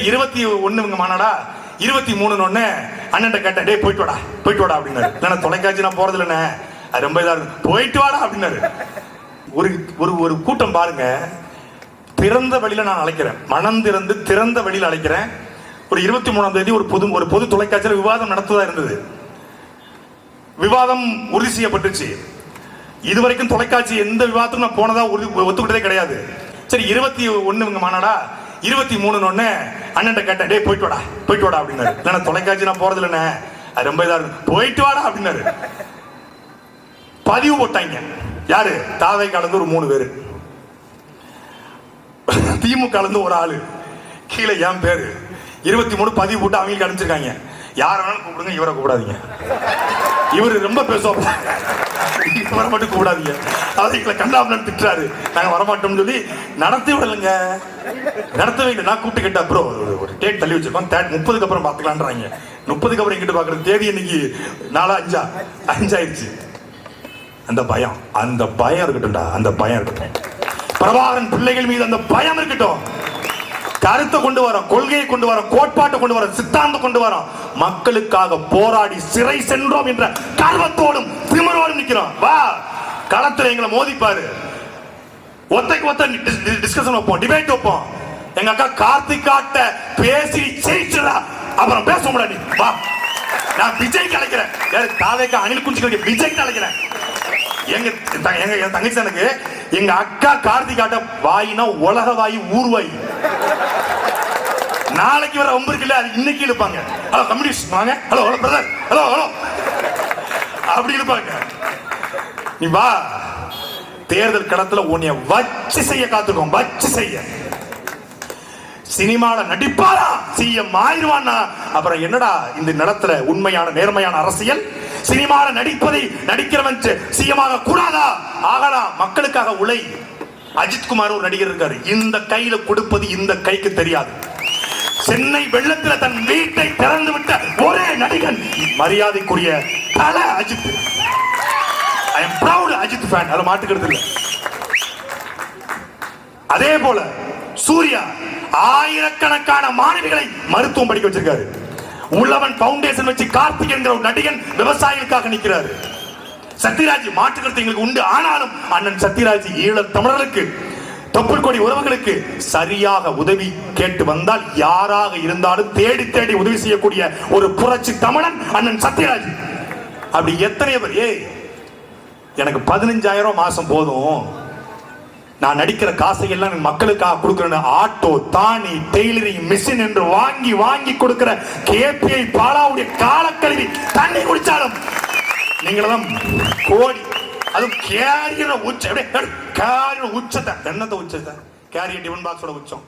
சரி இருபத்தி ஒண்ணுங்க மாநாடா? இருபத்தி மூணுன்னு ஒண்ணு. அண்ணன் கேட்டேன் டே போயிட்டு வாடா போயிட்டு வாடா அப்படின்னாரு. நான் தொலைக்காட்சி நான் போறது இல்லைண்ணே. அது ரொம்ப இதா இருக்கு. போயிட்டு வாடா அப்படின்னாரு. ஒரு ஒரு ஒரு கூட்டம் பாருங்க. திறந்த வழியில நான் அழைக்கிறேன். மனம் திறந்து திறந்த வழியில அழைக்கிறேன். ஒரு இருபத்தி மூணாம் தேதி ஒரு பொது ஒரு பொது தொலைக்காட்சியில் விவாதம் நடத்துவதா இருந்தது. விவாதம் உறுதி செய்யப்பட்டுச்சு. இதுவரைக்கும் தொலைக்காட்சி எந்த விவாதத்துக்கும் நான் போனதா உறுதி ஒத்துக்கிட்டதே கிடையாது. சரி இருபத்தி ஒண்ணுங்க மாநாடா? இருபத்தி மூணுன்னு ஒண்ணு அண்ணன் கேட்டேன் டே போயிட்டு வாடா போயிட்டு வாடா அப்படின்னாரு. இல்லைண்ணா தொலைக்காட்சி நான் போறது இல்லைண்ணே அது ரொம்ப இதா இருக்கும் போயிட்டு வாடா அப்படின்னாரு. பதிவு போட்டாங்க. யாரு? தாவை கலந்து ஒரு மூணு பேரு. திமுக கலந்து ஒரு ஆளு. கீழே என் பேரு. இருபத்தி மூணு பதிவு போட்டு அவங்களுக்கு அனுப்பிச்சிருக்காங்க. யார வேணாலும் கூப்பிடுங்க இவரை கூப்பிடாதீங்க. இவரு ரொம்ப பேசுவோம் வர மட்டும் கூடாதீங்க. அதாவது எங்களை கண்டாமலன் திட்டுறாரு. நாங்க வரமாட்டோம்னு சொல்லி நடத்தி விடலைங்க. நடத்த இல்லை நான் கூப்பிட்டு கேட்டா ப்ரோ ஒரு டேட் தள்ளி வச்சிருக்கோம். தேட் முப்பதுக்கு அப்புறம் பார்த்துக்கலான்றாங்க முப்பதுக்கு அப்புறம் எங்கிட்ட பார்க்குறது தேதி இன்னைக்கு நாலா அஞ்சா? அஞ்சாயிருச்சு. அந்த பயம் அந்த பயம் இருக்கட்டும்டா. அந்த பயம் இருக்கட்டும். பிரபாகரன் பிள்ளைகள் மீது அந்த பயம் இருக்கட்டும். கருத்தை கொண்டு வரோம் கொள்கையை கொண்டு வரோம் கோட்பாட்டை கொண்டு வரோம் சித்தாந்தம் கொண்டு வரோம். மக்களுக்காக போராடி சிறை சென்றோம் என்ற கர்வத்தோடும் திமிரோடும் நிக்கிறோம் வா களத்துல எங்களை மோதிப்பாரு. ஒத்தைக்கு ஒத்த டிஸ்கஷன் வைப்போம் டிபேட் வைப்போம். எங்க அக்கா கார்த்திகாட்ட பேசி ஜெயிச்சுடா அப்புறம் பேச முடியாது. வா. நான் விஜய் கலைக்கிறேன் யாரு தாவேக்கா அணில் குஞ்சு விஜய் கலைக்கிறேன் எங்க த- எங்க என் தங்கச்சி எனக்கு எங்க அக்கா கார்த்திகாட்ட வாயினா உலக வாயு ஊர்வாயி நாளைக்கு வர ஒம்பு கிலோ அது இன்னைக்கு இழுப்பாங்க. ஹலோ கம்யூனிஸ்ட் வாங்க. Hello hello brother hello hello. அப்படி இருப்பாங்க நீ வா. தேர்தல் களத்துல உன்னைய வச்சு செய்ய காத்துக்கோம் வச்சு செய்ய. சினிமால நடிப்பாரா? சிஎம் ஆயிருவானா அப்புறம் என்னடா இந்த நிலத்துல உண்மையான நேர்மையான அரசியல்? சினிமால நடிப்பதை நடிக்கிறவன் சிஎம் ஆக கூடாதா ஆகலாம் மக்களுக்காக உழை. அஜித் குமார் ஒரு நடிகர் இருக்காரு. இந்த கையில கொடுப்பது இந்த கைக்கு தெரியாது. சென்னை வெள்ளத்துல தன் வீட்டை திறந்து விட்ட ஒரே நடிகன் மரியாதைக்குரிய Thala Ajith. I am proud Ajith fan அதை மாட்டுக்கிறது இல்லை. அதே போல சூர்யா ஆயிரக்கணக்கான மாணவிகளை மருத்துவம் படிக்க வச்சிருக்காரு. உள்ளவன் பவுண்டேஷன் வச்சு கார்த்திக் என்கிற ஒரு நடிகன் விவசாயிகளுக்காக நிற்கிறாரு சத்யராஜ் மாற்றுக்கிறது எங்களுக்கு உண்டு. ஆனாலும் அண்ணன் சத்யராஜ் ஈழ தமிழர்களுக்கு தொப்புள் கொடி உறவுகளுக்கு சரியாக உதவி கேட்டு வந்தால் யாராக இருந்தாலும் தேடி தேடி உதவி செய்யக்கூடிய ஒரு புரட்சி தமிழன் அண்ணன் சத்யராஜ். அப்படி எத்தனை பேர்? ஏய் எனக்கு பதினஞ்சாயிரம் மாசம் போதும். நான் நடிக்கிற காசை எல்லாம் மக்களுக்காக கொடுக்கிறேன் ஆட்டோ தானி டெய்லரிங் மிஷின் என்று வாங்கி வாங்கி கொடுக்கிற கேபிஐ பாலாவுடைய காலக்கழிவு தண்ணி குடிச்சாலும் நீங்களெல்லாம் கோடி அதுவும் கேரியர் உச்ச அப்படியே கேரியர் உச்சத்தை என்னத்த உச்சத்தை. கேரியர் டிஃபன் பாக்ஸோட உச்சம்.